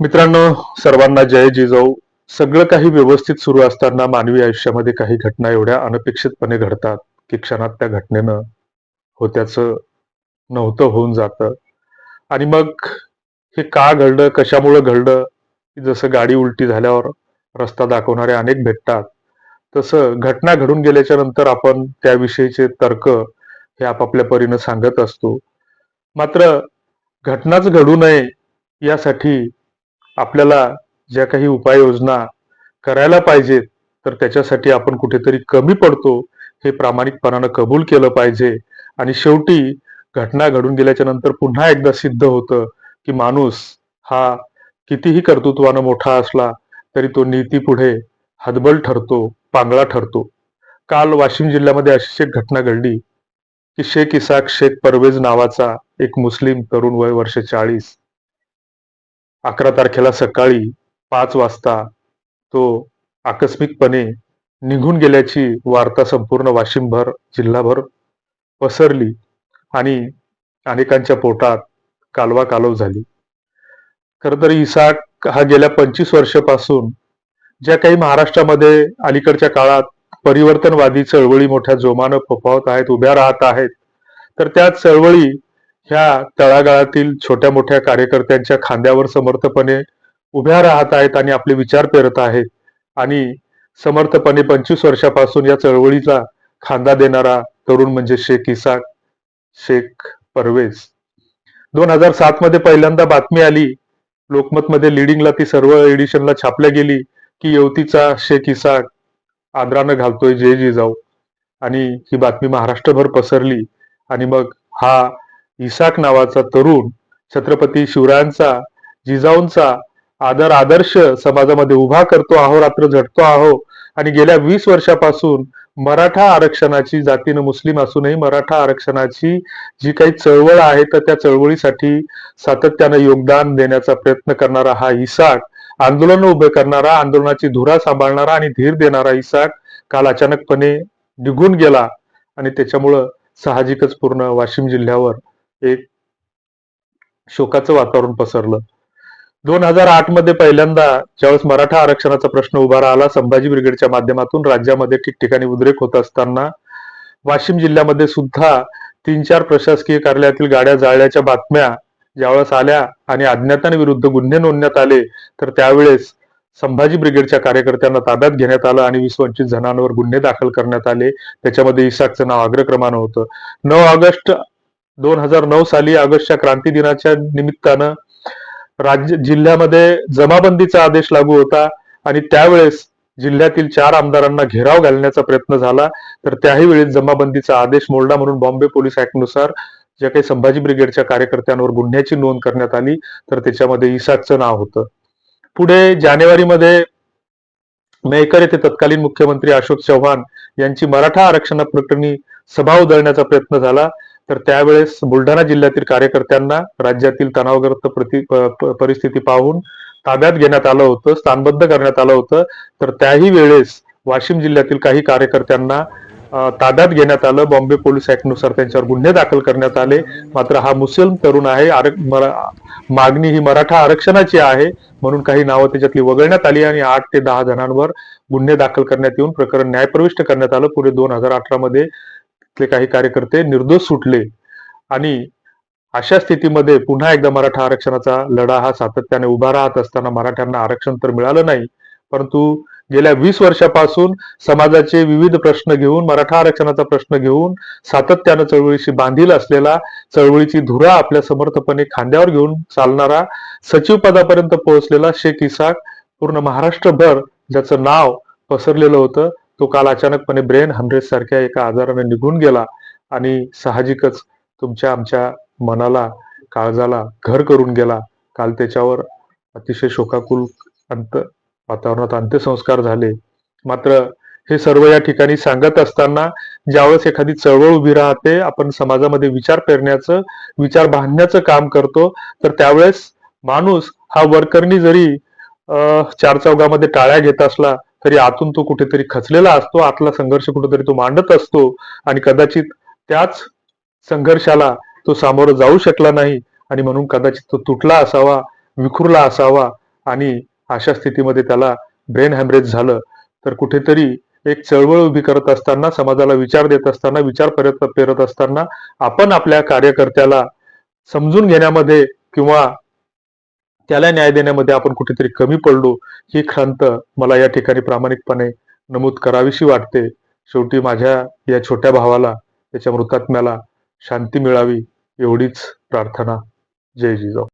मित्रांनो सर्वांना जय जिजाऊ. सगळं काही व्यवस्थित सुरू असताना मानवी आयुष्यामध्ये काही घटना एवढ्या अनपेक्षितपणे घडतात की क्षणात त्या घटनेनं होत्याचं नव्हतं होऊन जातं. आणि मग हे का घडलं कशामुळं घडलं की जसं गाडी उलटी झाल्यावर रस्ता दाखवणारे अनेक भेटतात तसं घटना घडून गेल्याच्यानंतर आपण त्याविषयीचे तर्क हे आपापल्या परीनं सांगत असतो. मात्र घटनाच घडू नये यासाठी आपल्याला ज्या काही उपाययोजना करायला पाहिजेत तर त्याच्यासाठी आपण कुठेतरी कमी पडतो हे प्रामाणिकपणानं कबूल केलं पाहिजे. आणि शेवटी घटना घडून गेल्याच्यानंतर पुन्हा एकदा सिद्ध होतं की माणूस हा कितीही कर्तृत्वानं मोठा असला तरी तो नीती पुढे हदबल ठरतो पांगळा ठरतो. काल वाशिम जिल्ह्यामध्ये अशीच एक घटना घडली की शेख इसाक शेख परवेज नावाचा एक मुस्लिम तरुण वय वर्ष चाळीस अकरा तारखेला सकाळी पाच वाजता तो आकस्मिकपणे निघून गेल्याची वार्ता संपूर्ण वाशिमभर जिल्हाभर पसरली आणि अनेकांच्या पोटात कालवा कालव झाली. खर तर इसाक हा गेल्या पंचवीस वर्षापासून ज्या काही महाराष्ट्रामध्ये अलीकडच्या काळात परिवर्तनवादी चळवळी मोठ्या जोमानं फोफावत आहेत उभ्या राहत आहेत तर त्या चळवळी ह्या तळागाळातील छोट्या मोठ्या कार्यकर्त्यांच्या खांद्यावर समर्थपणे उभ्या राहत आहेत आणि आपले विचार पेरत आहेत. आणि समर्थपणे पंचवीस वर्षापासून या चळवळीचा खांदा देणारा तरुण म्हणजे शेख इसाक शेख परवेज. दोन हजार सात मध्ये पहिल्यांदा बातमी आली लोकमतमध्ये लिडिंगला ती सर्व एडिशनला छापल्या गेली की युवतीचा शेख इसाक आंध्रानं घालतोय जे जिजाऊ. आणि ही बातमी महाराष्ट्रभर पसरली. आणि मग हा इसाक नावाचा तरुण छत्रपती शिवरायांचा जिजाऊंचा आदर आदर्श समाजामध्ये उभा करतो अहोरात्र झटतो आहो. आणि गेल्या वीस वर्षापासून मराठा आरक्षणाची जातीनं मुस्लिम असूनही मराठा आरक्षणाची जी काही चळवळ आहे तर त्या चळवळीसाठी सातत्यानं योगदान देण्याचा प्रयत्न करणारा हा इसाक आंदोलन उभे करणारा आंदोलनाची धुरा सांभाळणारा आणि धीर देणारा इसाक काल अचानकपणे निघून गेला. आणि त्याच्यामुळं साहजिकच पूर्ण वाशिम जिल्ह्यावर एक शोकाचं वातावरण पसरलं. दोन हजार आठमध्ये पहिल्यांदा ज्यावेळेस मराठा आरक्षणाचा प्रश्न उभा राहिला संभाजी ब्रिगेडच्या माध्यमातून राज्यामध्ये ठिकठिकाणी उद्रेक होत असताना वाशिम जिल्ह्यामध्ये सुद्धा तीन चार प्रशासकीय कार्यालयातील गाड्या जाळल्याच्या बातम्या ज्यावेळेस आल्या आणि अज्ञातांविरुद्ध गुन्हे नोंदण्यात आले तर त्यावेळेस संभाजी ब्रिगेडच्या कार्यकर्त्यांना ताब्यात घेण्यात आलं आणि वीस पंचवीस जणांवर गुन्हे दाखल करण्यात आले. त्याच्यामध्ये इसाकचं नाव अग्रक्रमानं होतं. नऊ ऑगस्ट दोन हजार नऊ साली ऑगस्टच्या क्रांती दिनाच्या निमित्तानं राज्य जिल्ह्यामध्ये जमाबंदीचा आदेश लागू होता आणि त्यावेळेस जिल्ह्यातील चार आमदारांना घेराव घालण्याचा प्रयत्न झाला. तर त्याही वेळेस जमाबंदीचा आदेश मोडला म्हणून बॉम्बे पोलीस ऍक्टनुसार ज्या काही संभाजी ब्रिगेडच्या कार्यकर्त्यांवर गुन्ह्याची नोंद करण्यात आली तर त्याच्यामध्ये इसाकचं नाव होतं. पुढे जानेवारीमध्ये मेहकर येथे तत्कालीन मुख्यमंत्री अशोक चव्हाण यांची मराठा आरक्षणाप्रकरणी सभा उधळण्याचा प्रयत्न झाला. तर त्यावेळेस बुलढाणा जिल्ह्यातील कार्यकर्त्यांना राज्यातील तणावग्रस्त प्रति परिस्थिती पाहून ताब्यात घेण्यात आलं होतं स्थानबद्ध करण्यात आलं होतं. तर त्याही वेळेस वाशिम जिल्ह्यातील काही कार्यकर्त्यांना ताब्यात घेण्यात आलं. बॉम्बे पोलीस ऍक्टनुसार त्यांच्यावर गुन्हे दाखल करण्यात आले. मात्र हा मुस्लिम तरुण आहे. मरा- मागणी ही मराठा आरक्षणाची आहे म्हणून काही नावं त्याच्यातली वगळण्यात आली आणि आठ ते दहा जणांवर गुन्हे दाखल करण्यात येऊन प्रकरण न्यायप्रविष्ट करण्यात आलं. पुढे दोन हजार अठरा मध्ये तिथले काही कार्यकर्ते निर्दोष सुटले. आणि अशा स्थितीमध्ये पुन्हा एकदा मराठा आरक्षणाचा लढा हा सातत्याने उभा राहत असताना मराठ्यांना आरक्षण तर मिळालं नाही परंतु गेल्या वीस वर्षापासून समाजाचे विविध प्रश्न घेऊन मराठा आरक्षणाचा प्रश्न घेऊन सातत्यानं चळवळीशी बांधील असलेला चळवळीची धुरा आपल्या समर्थपणे खांद्यावर घेऊन चालणारा सचिव पदापर्यंत पोहोचलेला शेख इसाक पूर्ण महाराष्ट्रभर ज्याचं नाव पसरलेलं होतं तो काल अचानकपणे ब्रेन हमरेज सारख्या एका आजाराने निघून गेला आणि साहजिकच तुमच्या आमच्या मनाला काळजाला घर करून गेला. काल त्याच्यावर अतिशय शोकाकुल अंत वातावरणात अंत्यसंस्कार झाले. मात्र हे सर्व या ठिकाणी सांगत असताना ज्यावेळेस एखादी चळवळ उभी राहते आपण समाजामध्ये विचार पेरण्याचं विचार बांधण्याचं काम करतो तर त्यावेळेस माणूस हा वरकरणी जरी चार चौघामध्ये टाळ्या घेत असला तरी आतून तो कुठेतरी खचलेला असतो आतला संघर्ष कुठेतरी तो मांडत असतो आणि कदाचित त्याच संघर्षाला तो सामोरं जाऊ शकला नाही आणि म्हणून कदाचित तो तुटला असावा विखुरला असावा आणि अशा स्थितीमध्ये त्याला ब्रेन हॅमरेज झालं. तर कुठेतरी एक चळवळ उभी करत असताना समाजाला विचार देत असताना विचार पेरत पेरत असताना आपण आपल्या कार्यकर्त्याला समजून घेण्यामध्ये किंवा त्याला न्याय देण्यामध्ये आपण कुठेतरी कमी पडलो ही खंत मला या ठिकाणी प्रामाणिकपणे नमूद करावीशी वाटते. शेवटी माझ्या या छोट्या भावाला त्याच्या मृतात्म्याला शांती मिळावी एवढीच प्रार्थना. जय जिजाऊ.